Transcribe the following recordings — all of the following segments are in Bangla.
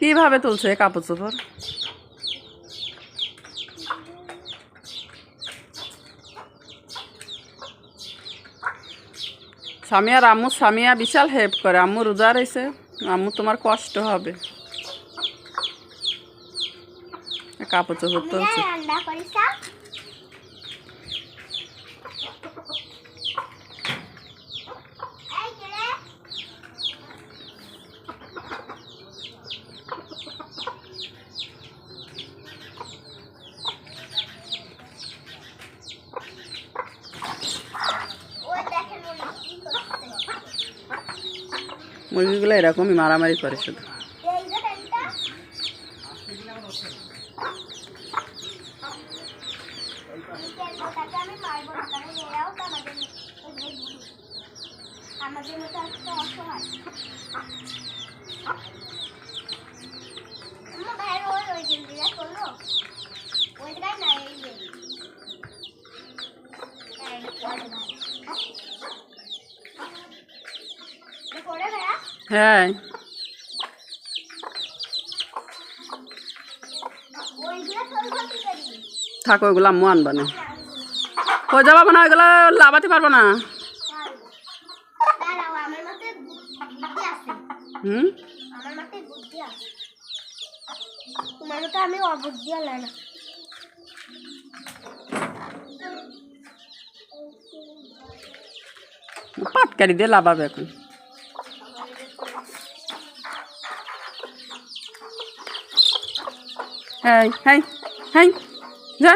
কীভাবে তুলছে কাপড় চোপড়? স্বামী আর আম্মু স্বামীয়া বিশাল হেল্প করে। আম্মু রোজা রয়েছে আম্মু তোমার কষ্ট হবে। কাপড় চোপড় তুলছে রান্না করি সব এই ছেলে ওই দেখেন ওই কি করছে মুরগিগুলো এরকমই মারামারি করে শুধু। আমাদের মতো একটা অসহায় আমার ভাইয়ের ওই ওই গেঞ্জিটা করল ওই জায়গায় না এই যে এই পরে ভাই। এটা পরে ভাইয়া হ্যাঁ। ওইগুলো থাকো ওগুলো আম্মু আনবা না। কই যাব না, ওইগুলো লাভাতে পারব না। হুম? না পাটকারি দিয়ে লাভাবে এখন। হ্যাঁ হ্যাঁ হ্যাঁ যা।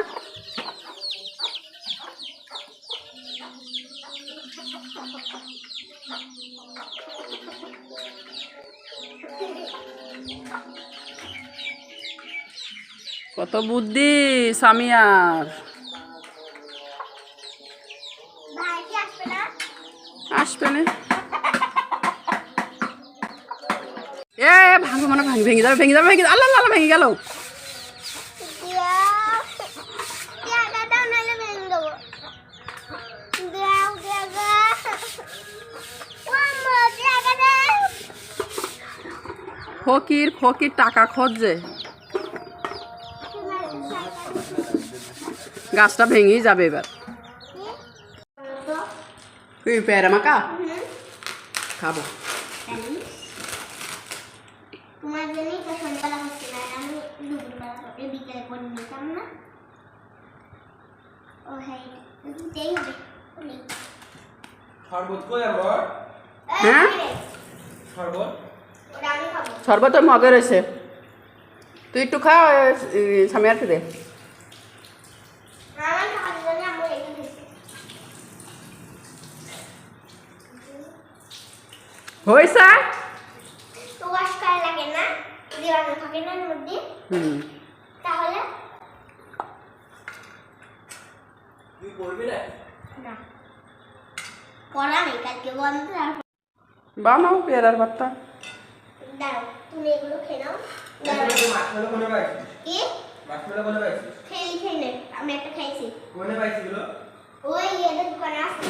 কত বুদ্ধি সামিয়ার। আসবে না। ভাঙবে মানে ভাঙি ভেঙে যাবে ভেঙে যাবে ভেঙে আল্লাহ আল্লাহ ভেঙে গেল। ভেঙে ফকির ফকির টাকা খোঁজে। গাছটা ভেঙেই যাবে এবার। তুই পেয়ারা মাকা খাব। তোমার জন্যই তো সন্ধ্যাবেলা হচ্ছে না আমি দুপুরবেলা করে বিকেলে করে নিতাম না ও হ্যাঁ দিতেই হবে। শরবত কই আমার হ্যাঁ? শরবত ওটা আমি খাব শরবত মগে রয়েছে তুই একটু খা সামিয়ারকে দে হয়েছে তো ওয়াশ করা লাগে না যদি থাকে না এর মধ্যে হুম। তাহলে তুই করবি না? না। করা নেই কালকে বন্ধ তারপর বানাও পেয়ারার ভাতটা দাঁড়াও তুমি এগুলো খেয়ে নাও। দাঁড়াও মাছগুলো কোনে পাইছিস? কি? মাছগুলো কোনে পাইছিস? খেয়ে খেয়ে নে আমি একটা খাইছি। কোনে পাইছিসগুলো ওই এদের দোকানে আসছে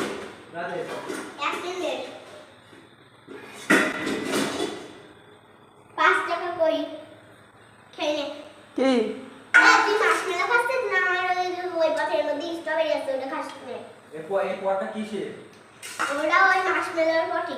রাতে একদিন লেট পরে আছে ওটা খাস না এরপর এই পরটা কিসের? ওটা ওই মার্শমেলোর পটি